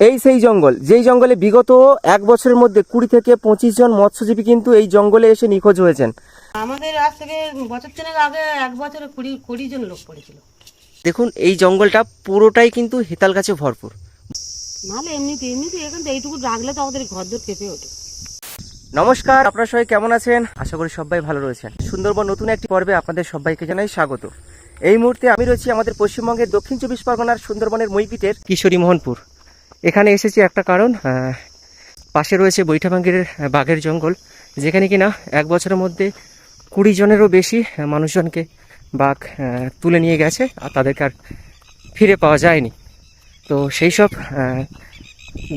এই সেই জঙ্গল যেই জঙ্গলে বিগত এক বছরের মধ্যে কুড়ি থেকে পঁচিশ জন মৎস্যজীবী কিন্তু এই জঙ্গলে এসে নিখোঁজ হয়েছেন। আমাদের আজ থেকে বছর তিনেক আগে এক বছরে কুড়ি কুড়ি জন লোক পড়েছিল। দেখুন এই জঙ্গলটা পুরোটাই কিন্তু হেতাল গাছে ভরপুর। নাহলে এমনিতে এমনিতে এখান এইটুকু রাখলে তো আমাদের ঘর দর কেঁপে ওঠে। নমস্কার আপনারা সবাই কেমন আছেন? আশা করি সবাই ভালো রয়েছেন। সুন্দরবন নতুন একটি পর্বে আপনাদের সবাইকে জানাই স্বাগত। এই মুহূর্তে আমি রয়েছি আমাদের পশ্চিমবঙ্গের দক্ষিণ চব্বিশ পরগনার সুন্দরবনের মইপিটের কিশোরী মোহনপুর। এখানে এসেছি একটা কারণ পাশে রয়েছে বৈঠাভাঙ্গের বাঘের জঙ্গল, যেখানে কিনা এক বছরের মধ্যে কুড়ি জনেরও বেশি মানুষজনকে বাঘ তুলে নিয়ে গেছে, আর তাদেরকে আর ফিরে পাওয়া যায়নি। তো সেই সব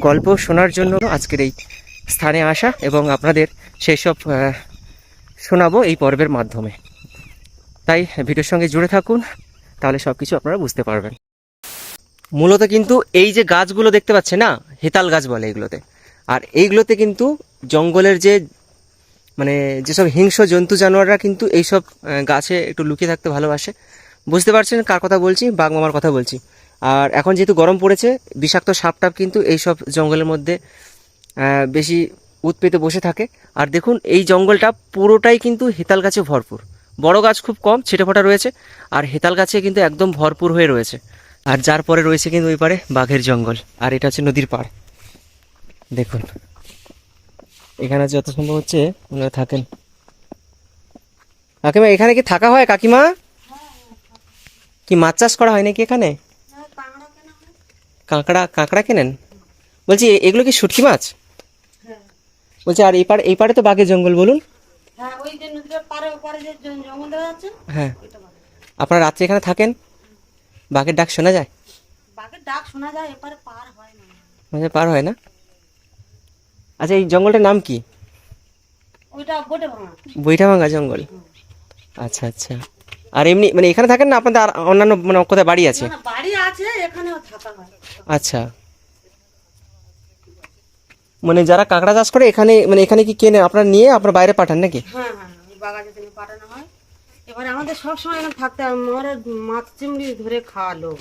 গল্প শোনার জন্য আজকের এই স্থানে আসা এবং আপনাদের সেই সব শোনাবো এই পর্বের মাধ্যমে। তাই ভিডিওর সঙ্গে জুড়ে থাকুন, তাহলে সব কিছু আপনারা বুঝতে পারবেন। মূলত কিন্তু এই যে গাছগুলো দেখতে পাচ্ছে না, হেতাল গাছ বলে এগুলোতে। আর এইগুলোতে কিন্তু জঙ্গলের যে মানে যেসব হিংস্র জন্তু জানোয়াররা কিন্তু এইসব গাছে একটু লুকিয়ে থাকতে ভালোবাসে। বুঝতে পারছেন কার কথা বলছি? বাঘ মামার কথা বলছি। আর এখন যেহেতু গরম পড়েছে, বিষাক্ত সাপ টাপ কিন্তু এইসব জঙ্গলের মধ্যে বেশি উৎপেতে বসে থাকে। আর দেখুন, এই জঙ্গলটা পুরোটাই কিন্তু হেতাল গাছে ভরপুর। বড় গাছ খুব কম ছেটে ফোটা রয়েছে। আর হেতাল গাছে কিন্তু একদম ভরপুর হয়ে রয়েছে। আর যার পরে রয়েছে কিন্তু ওই পারে বাঘের জঙ্গল আর এটা হচ্ছে নদীর পাড়। দেখুন এখানে যত সম্ভব হচ্ছে ওনারা থাকেন। কাকিমা এখানে কি থাকা হয় কাকিমা? কি মাছ চাষ করা হয় নাকি এখানে? কাঁকড়া কাঁকড়া কেনেন? বলছি এগুলো কি শুটকি মাছ? বলছি আর এই পাড়ে এই পাড়ে তো বাঘের জঙ্গল বলুন। হ্যাঁ পারে পারে হ্যাঁ। আপনারা রাত্রে এখানে থাকেন? বাঘের ডাক শোনা যায়? বাঘের ডাক শোনা যায় এপারে পার হয় না। মাঝে পার হয় না? আচ্ছা এই জঙ্গলটার নাম কি? ওইটা গোটে ভাঙা। বইটা ভাঙা জঙ্গল? আচ্ছা আচ্ছা। আর এমনি মানে এখানে থাকেন না? আপনাদের আর অন্যান্য মানে কোথায় বাড়ি আছে? বাড়ি আছে এখানেও থাকা হয়। আচ্ছা। মানে যারা কাঁকড়া চাষ করে এখানে মানে এখানে কি কেনে? আপনারা নিয়ে আপনারা বাইরে পাঠান নাকি? হ্যাঁ হ্যাঁ বাগানে পাঠানো হয়। এবারে আমাদের সবসময় এখানে থাকতে আমাদের মাছ চিংড়ি ধরে খাওয়া লোক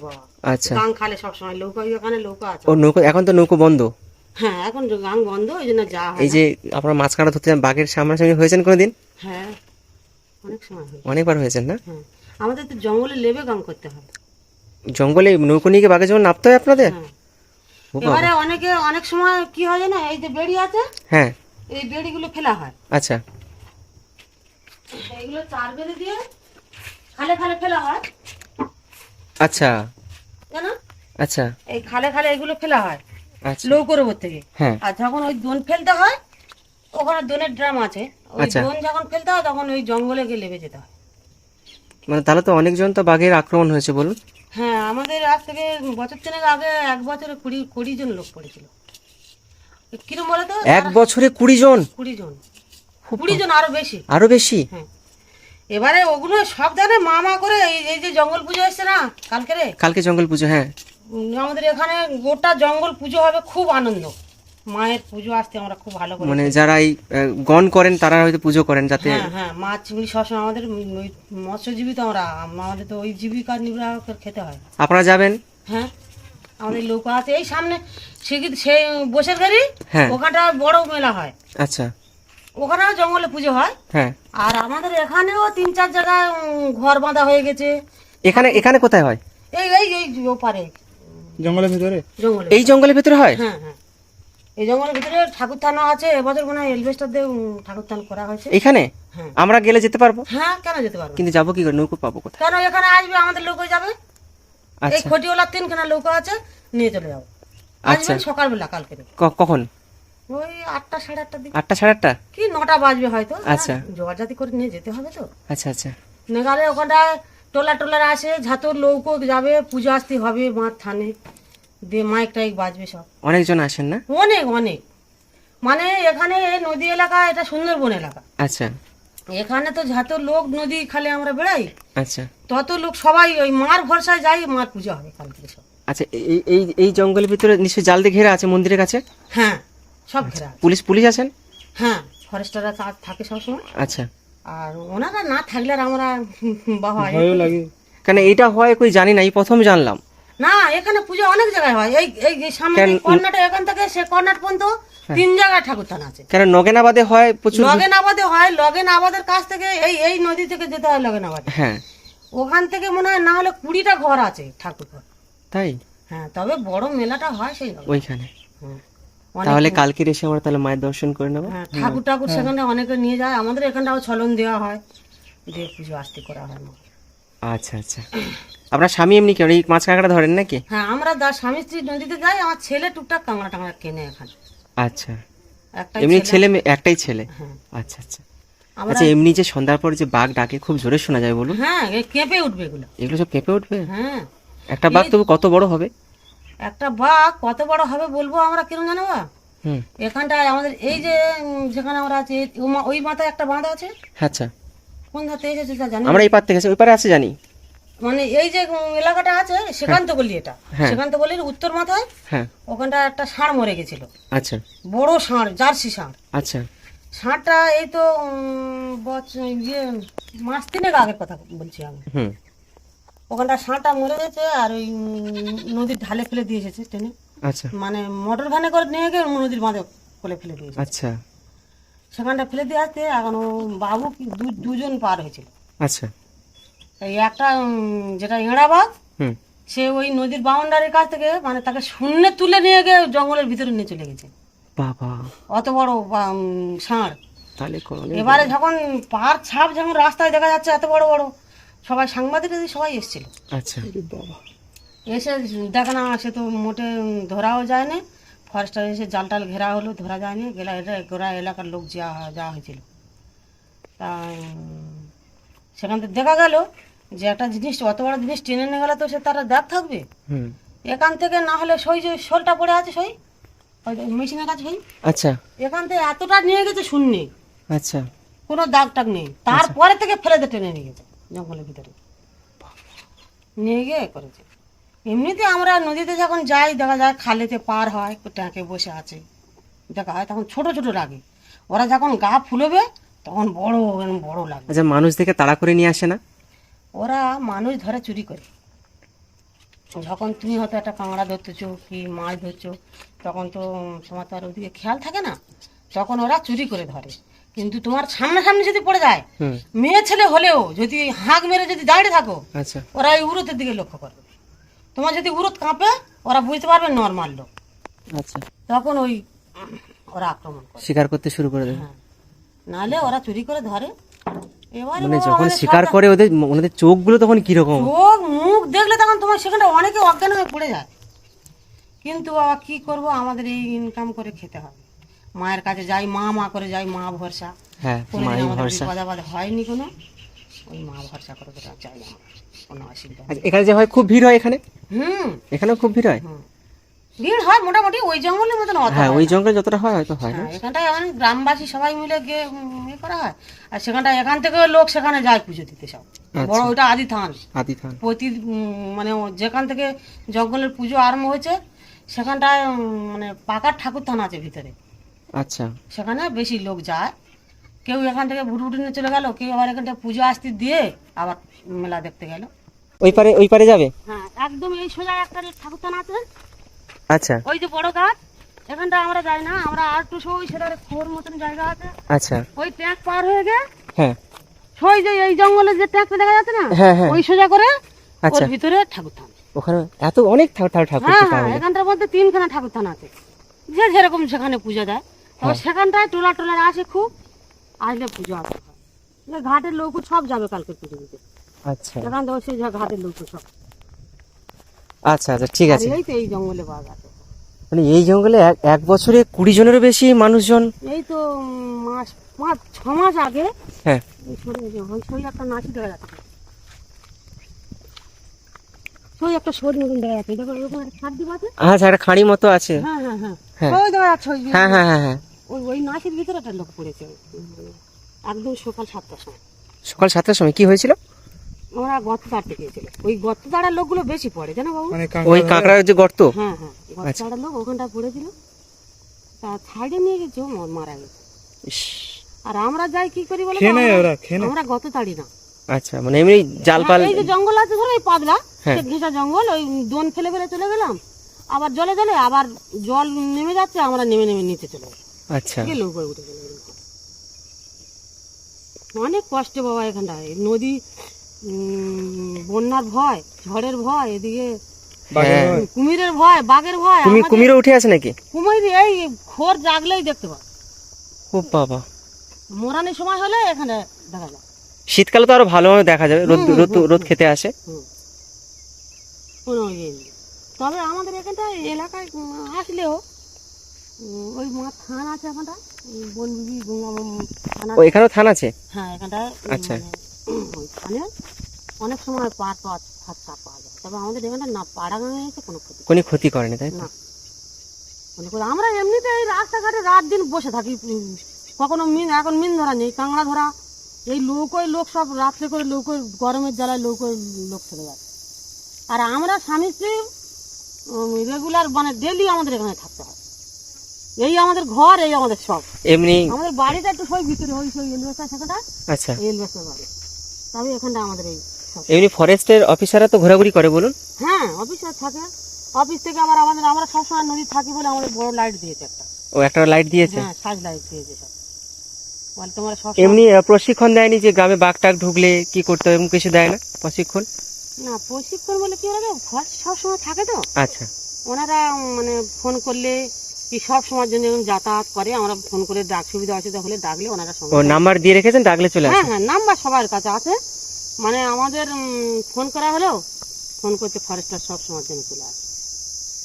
আচ্ছা। গাং খালে সবসময় নৌকা ওখানে নৌকা আছে। ও নৌকো এখন তো নৌকো বন্ধ? হ্যাঁ এখন যে গাং বন্ধ ওই জন্য হয় এই যে আপনারা মাছ কাঁকড়া ধরতে বাঘের সামনাসামনি হয়েছেন কোনোদিন? হ্যাঁ অনেক সময় অনেকবার হয়েছেন না? হ্যাঁ আমাদের তো জঙ্গলে লেবে গাং করতে হয়। জঙ্গলে নৌকো নিয়ে বাঘের যেমন নামতে হয় আপনাদের? হ্যাঁ। এবারে অনেকে অনেক সময় কি হয় জানো এই যে বেড়ি আছে হ্যাঁ। এই বেড়িগুলো ফেলা হয়। আচ্ছা। এইগুলো চার বেড়ে দিয়ে খালে খালে ফেলা হয়। আচ্ছা। জানো আচ্ছা। এই খালে খালে এগুলো ফেলা হয় আচ্ছা। লৌকোর উপর থেকে। হ্যাঁ। আর যখন ওই দোন ফেলতে হয় ওখানে দোনের ড্রাম আছে ওই আচ্ছা। দোন যখন ফেলতে হয় তখন ওই জঙ্গলে গিয়ে লেবে যেতে হয়। মানে তাহলে তো অনেকজন তো বাঘের আক্রমণ হয়েছে বলুন। হ্যাঁ আমাদের আজ থেকে বছর তিনেক আগে এক বছরে কুড়ি কুড়ি জন লোক পড়েছিল। কিরম বলে তো এক বছরে কুড়ি জন? কুড়ি জন। কুড়ি জন আরও বেশি। আরও বেশি? হ্যাঁ এবারে ওগুলো সব জানে মা মা করে এই যে জঙ্গল পুজো এসছে না কালকে রে? কালকে জঙ্গল পুজো হ্যাঁ। আমাদের এখানে গোটা জঙ্গল পুজো হবে খুব আনন্দ। মায়ের পুজো আসতে আমরা খুব ভালো করে মানে যারা এই গণ করেন তারা হয়তো পুজো করেন যাতে হ্যাঁ হ্যাঁ মাছ চিংড়ি সবসময় আমাদের মৎস্যজীবী তো আমরা আমাদের তো ওই জীবিকা নির্বাহ করে খেতে হয়। আপনারা যাবেন? হ্যাঁ আমাদের লোক আছে। এই সামনে সে সেই বসের গাড়ি? হ্যাঁ। ওখানটা বড় মেলা হয়। আচ্ছা। ওখানেও জঙ্গলে পুজো হয়। হ্যাঁ। আর আমাদের এখানেও তিন চার জায়গায় ঘর বাঁধা হয়ে গেছে। এখানে এখানে কোথায় হয়? এই এই এই ওপারে। জঙ্গলের ভিতরে? জঙ্গলে এই জঙ্গলের ভেতরে হয়? হ্যাঁ হ্যাঁ। এই জঙ্গলের ভিতরে ঠাকুর থানও আছে। এবছর মনে হয় এলভেস্টার দিয়ে ঠাকুর থান করা হয়েছে। এখানে? হ্যাঁ। আমরা গেলে যেতে পারব? হ্যাঁ কেন যেতে পারব? কিন্তু যাব কি করে? নৌকো পাবো কোথায়? কেন এখানে আসবে? আমাদের লোক যাবে। এই আচ্ছা। খটিওয়ালার তিনখানা লোক আছে। নিয়ে চলে যাব। আচ্ছা। সকালবেলা কালকে। কখন? ওই আটটা সাড়ে আটটার দিকে। আটটা সাড়ে আটটা? কি নটা বাজবে হয়তো? আচ্ছা। জোগাড় জাতি করে নিয়ে যেতে হবে তো। আচ্ছা আচ্ছা। নেগালে ওখানটায় টোলা টোলার আসে ঝাতর লৌকো যাবে পুজো আসতে হবে মার থানে। দিয়ে মাইক টাইক বাজবে সব। অনেকজন আসেন না? অনেক অনেক। মানে এখানে নদী এলাকা এটা সুন্দরবন এলাকা। আচ্ছা। এখানে তো যত লোক নদী খালে আমরা বেড়াই। আচ্ছা। তত লোক সবাই ওই মার ভরসায় যাই মার পুজো হবে কাল থেকে সব। আচ্ছা এই এই এই জঙ্গলের ভিতরে নিশ্চয়ই জাল দিয়ে ঘেরা আছে মন্দিরের কাছে? হ্যাঁ। সব ঘেরা পুলিশ পুলিশ আছেন? হ্যাঁ ফরেস্টাররা থাকে সবসময়। আচ্ছা। আর ওনারা না থাকলে আর আমরা বাবা লাগে। কেন এইটা হয় কই জানি না এই প্রথম জানলাম। না এখানে পুজো অনেক জায়গায় হয়। এই এই সামনে কর্নাটে এখান থেকে সে কর্নাট পর্যন্ত তিন জায়গায় ঠাকুর থান আছে। কেন নগেনাবাদে হয় প্রচুর? লগেন আবাদে হয় লগেন আবাদের কাছ থেকে এই এই নদী থেকে যেতে হয় লগেন আবাদে হ্যাঁ। ওখান থেকে মনে হয় না হলে কুড়িটা ঘর আছে ঠাকুর ঘর তাই? হ্যাঁ তবে বড় মেলাটা হয় সেই ওইখানে। তাহলে কালকের এসে আমরা তাহলে মায়ের দর্শন করে নেব। হ্যাঁ, ঠাকুর ঠাকুর সেখানে অনেকে নিয়ে যায় আমাদের এখানটাও ছলন দেওয়া হয় দিয়ে পুজো আসতে করা হয় আচ্ছা আচ্ছা। আপনার স্বামী এমনি কেন এই মাছ কাঁকড়া ধরেন নাকি? হ্যাঁ আমরা দা স্বামী স্ত্রী নদীতে যাই আমার ছেলে টুকটাক কাঁকড়া টাংড়া কেনে এখানে। আচ্ছা। এমনি ছেলে। মেয়ে- একটাই ছেলে? হ্যাঁ। আচ্ছা আচ্ছা। আচ্ছা এমনি যে সন্ধ্যার পর যে বাঘ ডাকে খুব জোরে শোনা যায় বলুন। হ্যাঁ কেঁপে উঠবে এগুলো। এগুলো সব কেঁপে উঠবে? হ্যাঁ। একটা বাঘ তবু কত বড় হবে? একটা বাঘ কত বড় হবে বলব আমরা কিরম জানো? এখানটায় আমাদের এই যে যেখানে আমরা আছি ওই মাথায় একটা বাঁধ আছে? আচ্ছা। কোন ধাতে এসেছে তা জানি আমরা এই পার থেকে ওই পারে আছে জানি। মানে এই যে এলাকাটা আছে সেখান্ত গলি এটা। হ্যাঁ। সেখান্ত গলির উত্তর মাথায় হ্যাঁ। ওখানটা একটা ষাঁড় মরে গেছিল। আচ্ছা। বড় ষাঁড় জার্সি ষাঁড়। আচ্ছা। ষাঁড়টা এই তো ইয়ে মাস তিনেক আগের কথা বলছি আমি। হুম। ওখানটা ষাঁড়টা মরে গেছে আর ওই নদীর ঢালে ফেলে দিয়ে এসেছে ট্রেনে আচ্ছা। মানে মোটর ভ্যানে করে নিয়ে গিয়ে নদীর বাঁধে কোলে ফেলে দিয়েছে আচ্ছা। সেখানটা ফেলে দিয়ে আসতে এখন ও বাবু দু- দুজন পার হয়েছিল। আচ্ছা। এই একটা যেটা এঁড়া বাঘ হুম। সে ওই নদীর বাউন্ডারির কাছ থেকে মানে তাকে শূন্যে তুলে নিয়ে গিয়ে জঙ্গলের ভিতরে নিয়ে চলে গেছে। বাবা। অত বড় ষাঁড়। তাহলে এবারে যখন পার ছাপ যখন রাস্তায় দেখা যাচ্ছে এত বড় বড়। সবাই সাংবাদিক সবাই এসেছিল। আচ্ছা। এসে দেখে না সে তো মোটে ধরাও যায় না ফরেস্টার এসে জাল টাল ঘেরা হলো ধরা যায়নি। গেলা এটা গোড়া এলাকার লোক যাওয়া যাওয়া হয়েছিল। তা সেখান থেকে দেখা গেল যে একটা জিনিস অত বড় জিনিস টেনে নিয়ে গেলে তো সে তারা দেখ থাকবে। হুম। এখান থেকে না হলে সই যে শোলটা পড়ে আছে সই মেশিনের কাছে সই। আচ্ছা। এখান থেকে এতটা নিয়ে গেছে শূন্যে। আচ্ছা। কোনো দাগ টাগ নেই। তারপরে থেকে ফেলে দিয়ে টেনে নিয়ে গেছে। জঙ্গলের ভিতরে। নিয়ে গিয়ে করেছে। এমনিতে আমরা নদীতে যখন যাই দেখা যায় খালেতে পার হয় ট্যাঁকে বসে আছে। দেখা হয় তখন ছোট ছোট লাগে ওরা যখন গা ফুলবে তখন বড় বড় লাগে আচ্ছা মানুষ দেখে তাড়া করে নিয়ে আসে না? ওরা মানুষ ধরে চুরি করে। যখন তুমি হয়তো একটা কাঁকড়া ধরতেছো কি মাছ ধরছো তখন তো তোমার তো আর ওদিকে খেয়াল থাকে না। তখন ওরা চুরি করে ধরে। কিন্তু তোমার সামনাসামনি যদি পড়ে যায় মেয়ে ছেলে হলেও যদি হাঁক মেরে যদি দাঁড়িয়ে থাকো আচ্ছা। ওরা এই উরতের দিকে লক্ষ্য করবে। তোমার যদি উরত কাঁপে ওরা বুঝতে পারবে নর্মাল লোক। আচ্ছা। তখন ওই ওরা আক্রমণ করে শিকার করতে শুরু করে দেবে। হ্যাঁ। নাহলে ওরা চুরি করে ধরে। এবারে মানে যখন শিকার করে ওদের ওনাদের চোখগুলো তখন কীরকম? চোখ মুখ দেখলে তখন তোমার সেখানে অনেকে অজ্ঞান হয়ে পড়ে যায়। কিন্তু বাবা কি করব? আমাদের এই ইনকাম করে খেতে হবে। মায়ের কাছে যাই মা মা করে যাই মা ভরসা। হ্যাঁ আমাদের ভরসা। বিপদ হয়নি কোনো ওই মা ভরসা করে যাই আমরা। কোনো অসুবিধা আচ্ছা এখানে যে হয় খুব ভিড় হয় এখানে? হুম। এখানেও খুব ভিড় হয়? ভিড় হয় মোটামুটি ওই জঙ্গলের মতন অত হ্যাঁ ওই জঙ্গলে যতটা হয় হয়তো হয় না। হ্যাঁ এখানটায় এমন গ্রামবাসী সবাই মিলে গিয়ে ইয়ে করা হয়। আর সেখানটায় এখান থেকে লোক সেখানে যায় পুজো দিতে সব। আচ্ছা। বড় ওইটা আদি থান। আদি থান। প্রতি মানে যেখান থেকে জঙ্গলের পুজো আরম্ভ হয়েছে সেখানটায় মানে পাকার ঠাকুর থান আছে ভিতরে। আচ্ছা। সেখানে বেশি লোক যায়। কেউ এখান থেকে নিয়ে চলে গেল কেউ আবার এখানটা পুজো আসতে দিয়ে আবার মেলা দেখতে গেল। ওই পারে ওই পারে যাবে? হ্যাঁ একদম এই সোজা একটা ঠাকুর থান আছে। আচ্ছা। ওই যে বড় গাছ এখানটা আমরা যাই না আমরা আর একটু সেটা খোর মতন জায়গা আছে। আচ্ছা। ওই ট্যাঙ্ক পার হয়ে গে হ্যাঁ। সই যে এই জঙ্গলের যে ট্যাঙ্কটা দেখা যাচ্ছে না হ্যাঁ হ্যাঁ। ওই সোজা করে ওর আচ্ছা। ভিতরে ঠাকুর থান ওখানে এত অনেক ঠাকুর ঠাকুর হ্যাঁ হ্যাঁ এখানটার মধ্যে তিনখানা ঠাকুর থান আছে। যে যেরকম সেখানে পুজো দেয়। সেখানটায় টোলা টোলার আসে খুব আসলে পুজো ঘাটের লোক সব যাবে কালকে পুজো দিতে আচ্ছা। এখান থেকে সেই ঘাটের লোক সব। আচ্ছা আচ্ছা ঠিক আছে। এই তো এই জঙ্গলে মানে এই জঙ্গলে এক বছরে কুড়ি জনেরও বেশি মানুষজন? এই তো মাস পাঁচ ছ মাস আগে হ্যাঁ। সরে ওই একটা নাচি দেখা যাচ্ছে। সই একটা সর মতন দেখা যাচ্ছে। দেখো এরকম একটা আছে আচ্ছা একটা খাঁড়ি মতো আছে। হ্যাঁ হ্যাঁ হ্যাঁ। হ্যাঁ। যাচ্ছে হ্যাঁ হ্যাঁ হ্যাঁ হ্যাঁ। ওই ওই নাচের ভিতরে একটা লোক পড়েছে। একদম সকাল সাতটার সময়। সকাল সাতটার সময় কি হয়েছিল? আমরা গর্ত গিয়েছিল ওই গর্ত তাড়ার লোকগুলো বেশি পড়ে জানো বাবু? ওই কাঁকড়ার যে গর্ত? হ্যাঁ হ্যাঁ গর্ত আচ্ছা। লোক ওখানটা পড়েছিল। তা সাইডে নিয়ে গেছে মারা গেছে। আর আমরা যাই কি করি বলো? আমরা- গত তাড়ি না। আচ্ছা মানে এমনি জাল পাল হ্যাঁ, এই যে জঙ্গল আছে ধরো এই পাতলা হ্যাঁ। ঘেঁষা জঙ্গল ওই দোন ফেলে ফেলে চলে গেলাম। আবার জলে জলে আবার জল নেমে যাচ্ছে আমরা নেমে নেমে নিচে চলে গেলাম আচ্ছা। গেল উপরে উঠে গেল অনেক কষ্ট বাবা এখানটায়। নদী বন্যার ভয় ঝড়ের ভয় এদিকে হ্যাঁ। কুমিরের ভয় বাঘের ভয়। কুমির কুমিরও উঠে আছে নাকি? কুমির এই খোর জাগলেই দেখতে পাবে ও বাবা। মোরানির সময় হলে এখানে দেখা যায়। শীতকালে তো আরও ভালোভাবে দেখা যাবে রোদ রোদ রোদ খেতে আসে। কোনো ইয়ে নেই। তবে আমাদের এখানটায় এলাকায় আসলেও ওই মাঠ থান আছে এখানটা বন বিবি থান ও এখানেও থান আছে? হ্যাঁ এখানটায় আচ্ছা। ওই থানে অনেক সময় পাট পাট ফাট পাওয়া যায়। তবে আমাদের এখানটা না পাড়া গাঙে এসে কোনো ক্ষতি কোনো ক্ষতি করেনি তাই না। মনে করি আমরা এমনিতে এই রাস্তাঘাটে রাত দিন বসে থাকি কখনো মিন এখন মিন ধরা নেই কাঁকড়া ধরা। এই লোক ওই লোক সব রাত্রে করে লোক গরমের জ্বালায় লোক ওই লোক চলে যাচ্ছে আর আমরা স্বামী স্ত্রী রেগুলার মানে ডেলি আমাদের এখানে থাকতে হয়। এই আমাদের ঘর এই আমাদের সব। এমনি আমাদের বাড়িটা একটু সই ভিতরে ওই সই এলবেস্টার সেখানটা আচ্ছা। এলবেস্টার বাড়ি। তবে এখানটা আমাদের এই এমনি ফরেস্টের অফিসাররা তো ঘোরাঘুরি করে বলুন। হ্যাঁ অফিসার থাকে। অফিস থেকে আবার আমাদের আমরা সবসময় নদী থাকি বলে আমাদের বড় লাইট দিয়েছে একটা। ও একটা লাইট দিয়েছে? হ্যাঁ সাজ লাইট দিয়েছে সব। বলে তোমার সব এমনি প্রশিক্ষণ দেয়নি যে গ্রামে বাঘ টাক ঢুকলে কি করতে হবে কিছু দেয় না প্রশিক্ষণ? না প্রশিক্ষণ বলে কি ওরা ফরেস্ট সবসময় থাকে তো। আচ্ছা। ওনারা মানে ফোন করলে কি সব সময়ের জন্য যখন যাতায়াত করে? আমরা ফোন করে ডাক সুবিধা অসুবিধা হলে ডাকলে ওনারা ও নাম্বার দিয়ে রেখেছেন ডাকলে চলে হ্যাঁ হ্যাঁ নাম্বার সবার কাছে আছে। মানে আমাদের ফোন করা হলেও ফোন করতে ফরেস্টার সব সময়ের জন্য চলে আসে।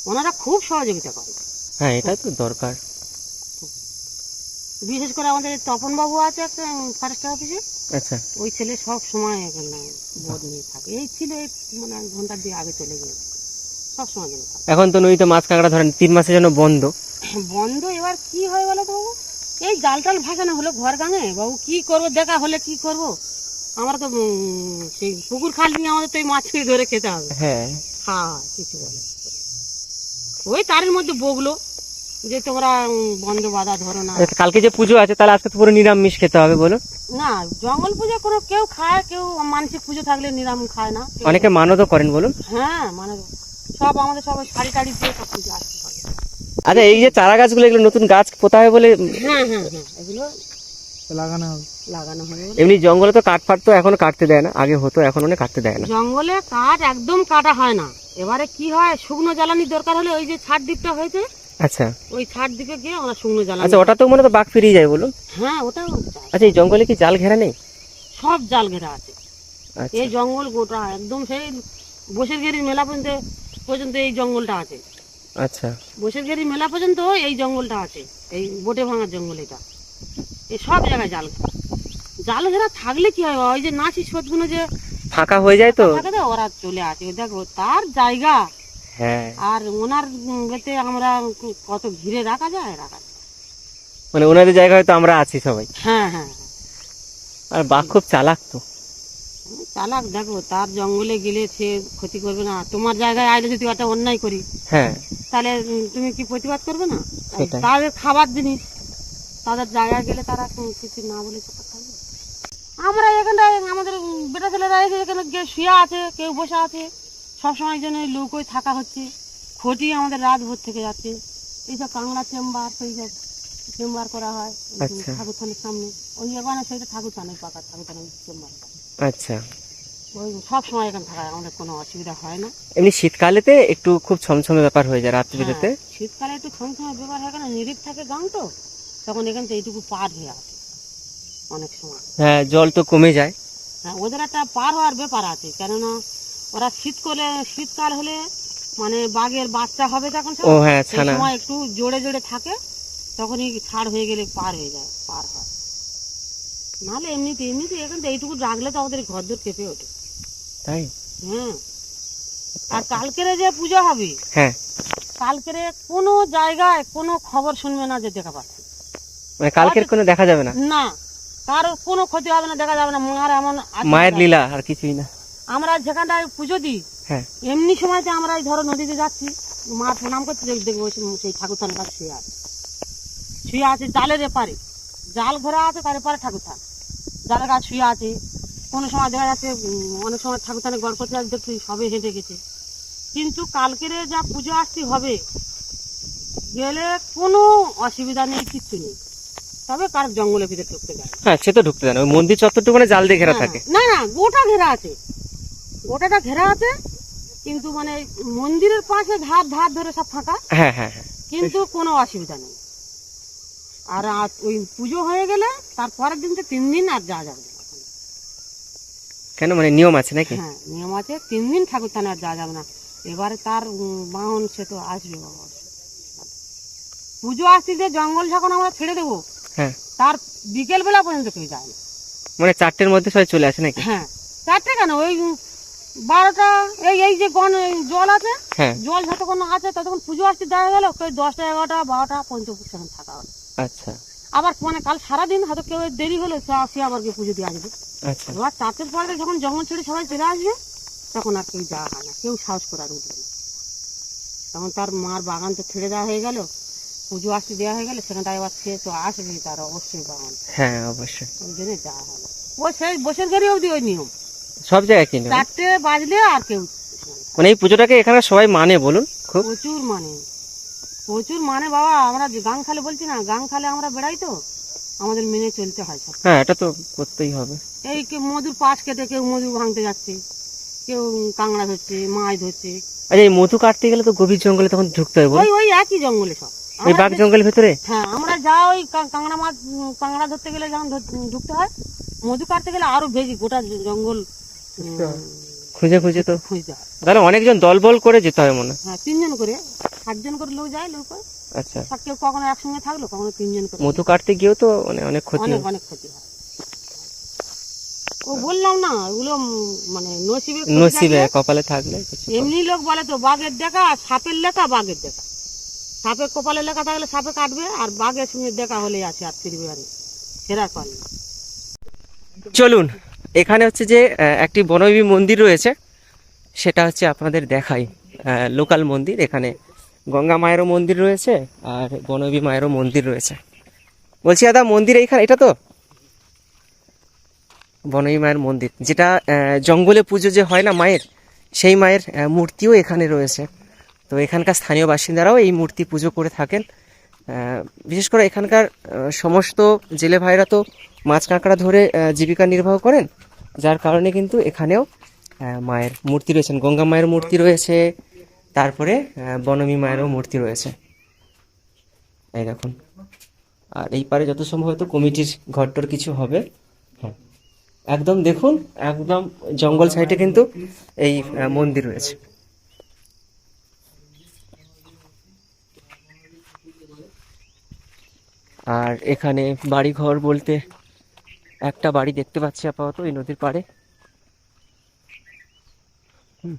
ওনারা খুব সহযোগিতা করে। হ্যাঁ এটা তো দরকার। বিশেষ করে আমাদের এই তপন বাবু আছে একটা ফরেস্টার অফিসে। আচ্ছা। ওই ছেলে সব সময় এখানে বোর্ড নিয়ে থাকে। এই ছিল মানে ঘণ্টা দিয়ে আগে চলে গিয়েছে। সব সময় এখন তো নদীতে মাছ কাঁকড়া ধরেন তিন মাসের জন্য বন্ধ। বন্ধ এবার কি হয় বলো তো বাবু? এই জাল টাল ভাসানো হলো ঘর গাঙে? বাবু কি করব? দেখা হলে কি করব? আমরা তো সেই পুকুর খাল নিয়ে আমাদের তো এই মাছকে ধরে খেতে হবে। হ্যাঁ। হ্যাঁ কিছু বলে ওই তারের মধ্যে বগলো যে তোমরা বন্ধ বাধা ধরো না। আচ্ছা, কালকে যে পুজো আছে তাহলে আজকে তো পুরো নিরামিষ খেতে হবে বলো। না জঙ্গল পুজো কোনো কেউ খায় কেউ মানসিক পুজো থাকলে নিরাম খায় না। অনেকে মানতও করেন বলুন। হ্যাঁ মানে সব আমাদের সবাই শাড়ি টাড়ি দিয়ে সব পুজো আসতে হবে আচ্ছা এই যে চারা গাছগুলো এগুলো নতুন গাছ পোতা হবে বলে হ্যাঁ হ্যাঁ হ্যাঁ এগুলো লাগানো হবে। লাগানো হবে এমনি জঙ্গলে তো কাঠ ফাট তো এখনও কাটতে দেয় না। আগে হতো এখন অনেক কাটতে দেয় না। জঙ্গলে কাঠ একদম কাটা হয় না। এবারে কি হয় শুকনো জ্বালানির দরকার হলে ওই যে ছাদ দ্বীপটা হয়েছে আচ্ছা। ওই ছাদ দ্বীপে গিয়ে আমরা শুকনো জ্বালানি আচ্ছা ওটা তো মনে তো বাঘ ফিরিয়ে যায় বলুন। হ্যাঁ ওটাও আচ্ছা এই জঙ্গলে কি জাল ঘেরা নেই? সব জাল ঘেরা আছে। আচ্ছা। এই জঙ্গল গোটা একদম সেই বসের গেরির মেলা পর্যন্ত পর্যন্ত এই জঙ্গলটা আছে। আচ্ছা। বসের মেলা পর্যন্ত এই জঙ্গলটা আছে এই বোটে ভাঙার জঙ্গল এটা। এই সব জায়গায় জাল। ঘেরা জাল ঘেরা থাকলে কি হয়? ওই যে নাচি সোদগুলো যে ফাঁকা হয়ে যায় তো? ওরা চলে আসে। দেখো তার জায়গা। হ্যাঁ। আর ওনার এতে আমরা কত ঘিরে রাখা যায় রাখা যায়। মানে ওনাদের জায়গায় তো আমরা আছি সবাই। হ্যাঁ হ্যাঁ। আর বাঘ খুব চালাক তো। চালাক দেখো তার জঙ্গলে গেলে সে ক্ষতি করবে না। তোমার জায়গায় আইলে যদি একটা অন্যায় করি হ্যাঁ। তাহলে তুমি কি প্রতিবাদ করবে না? তাদের খাবার জিনিস তাদের জায়গায় গেলে তারা কিছু না বলে থাকবে আমরা এখানটায় আমাদের বেটা ছেলেরা এসে এখানে গিয়ে শুয়ে আছে কেউ বসে আছে। সবসময় জন্য লোক ওই থাকা হচ্ছে। খটি আমাদের রাত ভোর থেকে যাচ্ছে। এইসব কাংলা চেম্বার সেই সব চেম্বার করা হয়। আচ্ছা। ঠাকুর থানের সামনে। ওই এখানে সেইটা ঠাকুর থান ওই পাকা ঠাকুর থানের চেম্বার। আচ্ছা। ওই সব সময় এখানে থাকা আমাদের কোনো অসুবিধা হয় না। এমনি শীতকালেতে একটু খুব ছমছমে ব্যাপার হয়ে যায় রাত্রিতে হ্যাঁ, শীতকালে একটু সমসময় ব্যবহার হয় কেন নিরিখ থাকে গাং তো তখন এখান থেকে এইটুকু পার হয়ে আসে অনেক সময়। হ্যাঁ জল তো কমে যায়। হ্যাঁ ওদের একটা পার হওয়ার ব্যাপার আছে কেননা ওরা শীত শীতকাল হলে মানে বাঘের বাচ্চা হবে তখন ও হ্যাঁ ছানা। সময় একটু জোরে জোরে থাকে তখনই ছাড় হয়ে গেলে পার হয়ে যায় পার হয়। নাহলে এমনিতে এমনিতে এখান থেকে এইটুকু রাখলে তো আমাদের ঘর দর কেঁপে ওঠে। তাই? হ্যাঁ আর কালকেরে যে পূজা হবে হ্যাঁ। কালকেরে কোনো জায়গায় কোনো খবর শুনবে না যে দেখা পাচ্ছে। মানে কালকের কোনো দেখা যাবে না? না। কারোর কোনো ক্ষতি হবে না দেখা যাবে না। মার এমন মায়ের লীলা আর কিছুই না। আমরা যেখানটায় পুজো দিই হ্যাঁ। এমনি সময়তে আমরা এই ধরো নদীতে যাচ্ছি মা প্রণাম করতে দেখ- দেখব সেই ঠাকুর থান কাছে শুয়ে আছে। শুয়ে আছে জালের এপারে। জাল ঘোরা আছে তার এপারে ঠাকুর থান জালের গাছ শুয়ে আছে। কোনো সময় দেখা যাচ্ছে অনেক সময় ঠাকুর থানে গড় করতে সবে হেঁটে গেছে। কিন্তু কালকের যা পুজো আসতে হবে গেলে কোনো অসুবিধা নেই কিচ্ছু নেই। তবে কার জঙ্গলের ভিতরে ঢুকতে যায় হ্যাঁ সে তো ঢুকতে দেয় ওই মন্দির চত্বরটুকু মানে জাল দিয়ে ঘেরা থাকে। না না গোটা ঘেরা আছে। গোটাটা ঘেরা আছে কিন্তু মানে মন্দিরের পাশে ধার ধার ধরে সব ফাঁকা। হ্যাঁ হ্যাঁ হ্যাঁ। কিন্তু কোনো অসুবিধা নেই। আর ওই পুজো হয়ে গেলে তারপরের দিন তো তিন দিন আর যাওয়া যাবে না কেন? মানে নিয়ম আছে নাকি? হ্যাঁ নিয়ম আছে তিন দিন ঠাকুর থানে আর যাওয়া যাবে না। এবারে তার বাহন সে তো আসবে বাবা। পুজো আসতে যে জঙ্গল যখন আমরা ছেড়ে দেবো হ্যাঁ। তার বিকেল বেলা পর্যন্ত কেউ যায় না। মানে চারটের মধ্যে সবাই চলে আসে নাকি? হ্যাঁ চারটে কেন? ওই বারোটা এই এই যে গণ জল আছে হ্যাঁ। জল যতক্ষণ আছে ততক্ষণ পুজো আসতে দেখা গেল কেউ দশটা এগারোটা বারোটা সেখানে থাকা হলো আচ্ছা। আবার মানে কাল সারাদিন হয়তো কেউ দেরি হলো সে আবার গিয়ে পুজো দিয়ে আসবে। আচ্ছা। এবার পরে যখন জঙ্গল ছেড়ে সবাই চলে আসবে তখন আর কেউ যাওয়া হয় না। কেউ সাহস করে আর উঠবে না। তখন তার মার বাগান তো ছেড়ে দেওয়া হয়ে গেল পুজো আসতে দেওয়া হয়ে গেলে সেখানটা এবার সে তো আসবে তার অবশ্যই বাগান। হ্যাঁ অবশ্যই। ওই জন্য যাওয়া হলো ও সেই বসের ঘরে অবধি ওই নিয়ম। সব জায়গায় কিনে চারটে বাজলে আর কেউ মানে এই পুজোটাকে এখানে সবাই মানে বলুন খুব? প্রচুর মানে। প্রচুর মানে বাবা আমরা গাং খালে বলছি না গাং খালে আমরা বেড়াই তো আমাদের মেনে চলতে হয় সব। হ্যাঁ এটা তো করতেই হবে। এই কেউ মধুর পাশ কেটে কেউ মধু ভাঙতে যাচ্ছে কেউ কাঁকড়া ধরছে মাছ ধরছে। আচ্ছা এই মধু কাটতে গেলে তো গভীর জঙ্গলে তখন ঢুকতে হবে ওই ওই একই জঙ্গলে সব। ওই বাঘ জঙ্গলের ভিতরে? হ্যাঁ আমরা যা ওই কাঁকড়া মাছ কাঁকড়া ধরতে গেলে যখন ঢুকতে হয় মধু কাটতে গেলে আরও বেশি গোটা জঙ্গল খুঁজে খুঁজে তো। তাহলে অনেকজন দল বল করে যেতে হয় মনে হয়। তিনজন করে। সাতজন করে লোক যায় লোক। আচ্ছা। কেউ কখনো একসঙ্গে থাকল কখনো তিনজন করে। মধু কাটতে গিয়েও তো মানে অনেক ক্ষতি অনেক অনেক ক্ষতি হয়। ও বললাম না ওগুলো মানে নসিবে নসিবে কপালে থাকলে এমনি লোক বলে তো বাঘের দেখা সাপের লেখা বাঘের দেখা। সাপের কপালে লেখা থাকলে সাপে কাটবে আর বাঘের সঙ্গে দেখা হলেই আছে আর ফিরবে আর ফেরার পারবে চলুন এখানে হচ্ছে যে একটি বনবী মন্দির রয়েছে। সেটা হচ্ছে আপনাদের দেখাই। লোকাল মন্দির। এখানে গঙ্গা মায়েরও মন্দির রয়েছে আর বনবী মায়েরও মন্দির রয়েছে। বলছি, দাদা, মন্দির এইখানে, এটা তো? বনবী মায়ের মন্দির। যেটা জঙ্গলে পুজো যে হয় না মায়ের, সেই মায়ের মূর্তিও এখানে রয়েছে। তো এখানকার স্থানীয় বাসিন্দারাও এই মূর্তি পুজো করে থাকেন। বিশেষ করে এখানকার সমস্ত জেলে ভাইরা তো মাছ কাঁকড়া ধরে জীবিকা নির্বাহ করেন, যার কারণে কিন্তু এখানেও মায়ের মূর্তি রয়েছেন। গঙ্গা মায়ের মূর্তি রয়েছে, তারপরে বনমী মায়েরও মূর্তি রয়েছে। এই দেখুন। আর এই পারে যত সম্ভব হয়তো কমিটির ঘরটর কিছু হবে। হ্যাঁ। একদম দেখুন, একদম জঙ্গল সাইডে কিন্তু এই মন্দির রয়েছে। আর এখানে বাড়ি ঘর বলতে একটা বাড়ি দেখতে পাচ্ছি আপাতত এই নদীর পাড়ে হুম।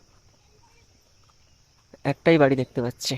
একটাই বাড়ি দেখতে পাচ্ছি